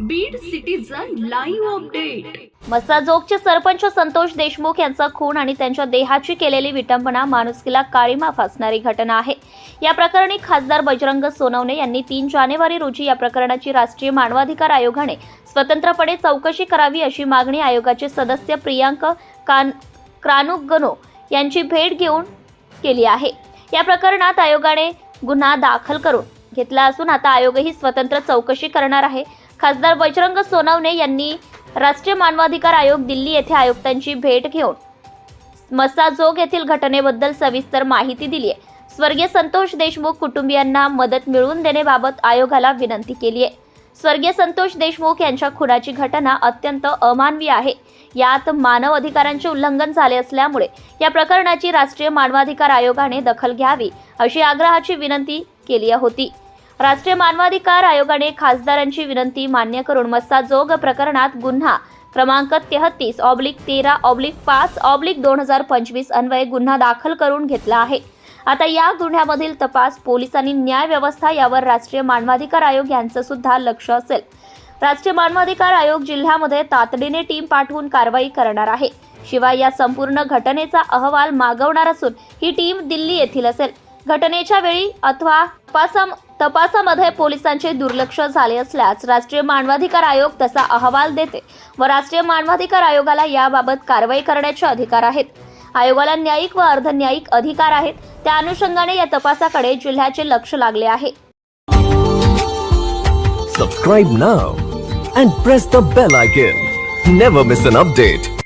Beed citizen live update मसाजोगचे सरपंच संतोष देशमुख यांचा खून आणि त्यांच्या देहाची केलेली विटंबना माणुसकीला काळीमा फासणारी घटना आहे. या प्रकरणी खासदार बजरंग सोनवणे यांनी तीन जानेवारी रोजी या प्रकरणाची राष्ट्रीय मानवाधिकार आयोगाने स्वतंत्रपणे चौकशी करावी अशी मागणी आयोगाचे सदस्य प्रियांक कान क्रानुगनो यांची भेट घेऊन केली आहे. या प्रकरणात आयोगाने गुन्हा दाखल करून घेतला असून आता आयोगही स्वतंत्र चौकशी करणार आहे. खासदार बजरंग सोनवणे यांनी राष्ट्रीय मानवाधिकार आयोग दिल्ली येथे आयुक्तांची भेट घेऊन मसाजोग येथील घटनेबद्दल सविस्तर माहिती दिली आहे. स्वर्गीय संतोष देशमुख कुटुंबियांना मदत मिळवून देण्याबाबत आयोगाला विनंती केली आहे. स्वर्गीय संतोष देशमुख यांच्या खुनाची घटना अत्यंत अमानवी आहे. यात मानव अधिकारांचे उल्लंघन झाले असल्यामुळे या प्रकरणाची राष्ट्रीय मानवाधिकार आयोगाने दखल घ्यावी अशी आग्रहाची विनंती केली होती. राष्ट्रीय मानवाधिकार आयोगाने खासदारांची विनंती मान्य करून मस्साजोग प्रकरणात गुन्हा. क्रमांक तेहतीस ऑब्लिक तेरा ऑब्लिक पाच ऑब्लिक दोन हजार पंचवीस अन्वये गुन्हा दाखल करून घेतला आहे. आता या गुन्ह्यामधील तपास पोलीस आणि न्याय व्यवस्था यावर राष्ट्रीय मानवाधिकार आयोग यांचं सुद्धा लक्ष असेल. राष्ट्रीय मानवाधिकार आयोग जिल्ह्यामध्ये तातडीने टीम पाठवून कारवाई करणार आहे. शिवाय या संपूर्ण घटनेचा अहवाल मागवणार असून ही टीम दिल्ली येथील असेल. घटनेच्या वेळी अथवा तपासम तपासामध्ये पोलिसांचे दुर्लक्ष झाले असल्यास राष्ट्रीय मानवाधिकार आयोग तसा अहवाल देते व राष्ट्रीय मानवाधिकार आयोगाला याबाबत कारवाई करण्याचे अधिकार आहेत. आयोगाला न्यायिक व अर्धन्यायिक अधिकार आहेत. त्या अनुषंगाने या तपासाकडे जिल्ह्याचे लक्ष लागले आहे. Subscribe now and press the bell icon never miss an update